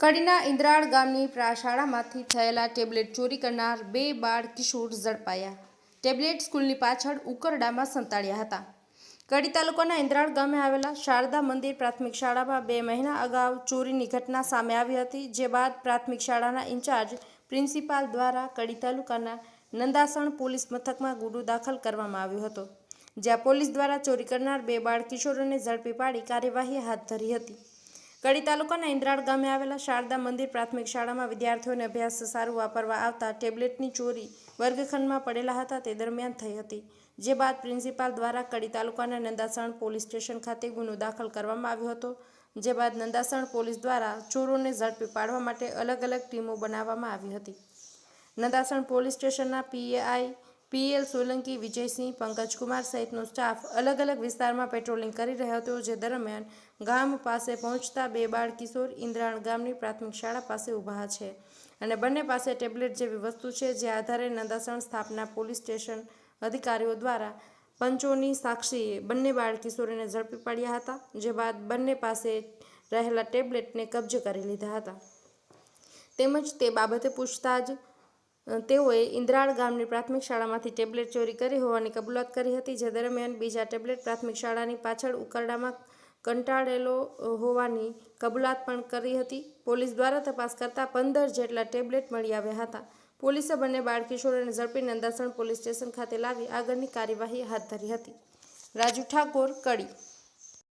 કડીના ઇન્દ્રાળ ગામની પ્રાશાળામાંથી થયેલા ટેબ્લેટ ચોરી કરનાર બે બાળ કિશોર ઝડપાયા. ટેબ્લેટ સ્કૂલની પાછળ ઉકરડામાં સંતાડ્યા હતા. કડી તાલુકાના ઇન્દ્રાળ ગામે આવેલા શારદા મંદિર પ્રાથમિક શાળામાં બે મહિના અગાઉ ચોરીની ઘટના સામે આવી હતી, જે બાદ પ્રાથમિક શાળાના ઇન્ચાર્જ પ્રિન્સિપાલ દ્વારા કડી તાલુકાના નંદાસણ પોલીસ મથકમાં ગુનો દાખલ કરવામાં આવ્યો હતો, જ્યાં પોલીસ દ્વારા ચોરી કરનાર બે બાળ કિશોરોને ઝડપી પાડી કાર્યવાહી હાથ ધરી હતી. કડી તાલુકાના ઇન્દ્રાળ ગામે આવેલા શારદા મંદિર પ્રાથમિક શાળામાં વિદ્યાર્થીઓને અભ્યાસ સારું વાપરવા આવતા ટેબ્લેટની ચોરી વર્ગખંડમાં પડેલા હતા તે દરમિયાન થઈ હતી. જે બાદ પ્રિન્સિપાલ દ્વારા કડી તાલુકાના નંદાસણ પોલીસ સ્ટેશન ખાતે ગુનો દાખલ કરવામાં આવ્યો હતો. જે બાદ નંદાસણ પોલીસ દ્વારા ચોરોને ઝડપી પાડવા માટે અલગ અલગ ટીમો બનાવવામાં આવી હતી. નંદાસણ પોલીસ સ્ટેશનના પીએઆઈ પીએલ સોલંકી, વિજયસિંહ પંકજકુમાર સહિતનો સ્ટાફ અલગ અલગ વિસ્તારમાં પેટ્રોલિંગ કરી રહ્યો હતો, જે દરમિયાન ગામ પાસે પહોંચતા બે બાળ કિશોર ઇન્દ્રાણ ગામની પ્રાથમિક શાળા પાસે ઊભા છે. અને બંને પાસે ટેબ્લેટ જેવી વસ્તુ છે, જે આધારે નંદાસણ સ્થાપના પોલીસ સ્ટેશન અધિકારીઓ દ્વારા પંચોની સાક્ષીએ બંને બાળ કિશોરીને ઝડપી પાડ્યા હતા, જે બાદ બંને પાસે રહેલા ટેબ્લેટને કબજે કરી લીધા હતા. તેમજ તે બાબતે પૂછતા જ તેઓએ ઇન્દ્રાળ ગામની પ્રાથમિક શાળામાંથી ટેબ્લેટ ચોરી કરી હોવાની કબૂલાત કરી હતી, જે દરમિયાન બીજા ટેબ્લેટ પ્રાથમિક શાળાની પાછળ ઉકરડામાં કંટાળેલો હોવાની કબૂલાત પણ કરી હતી. પોલીસ દ્વારા તપાસ કરતા પંદર જેટલા ટેબ્લેટ મળી આવ્યા હતા. પોલીસે બંને બાળકિશોરોને ઝડપી નંદાસણ પોલીસ સ્ટેશન ખાતે લાવી આગળની કાર્યવાહી હાથ ધરી હતી. રાજુ ઠાકોર, કડી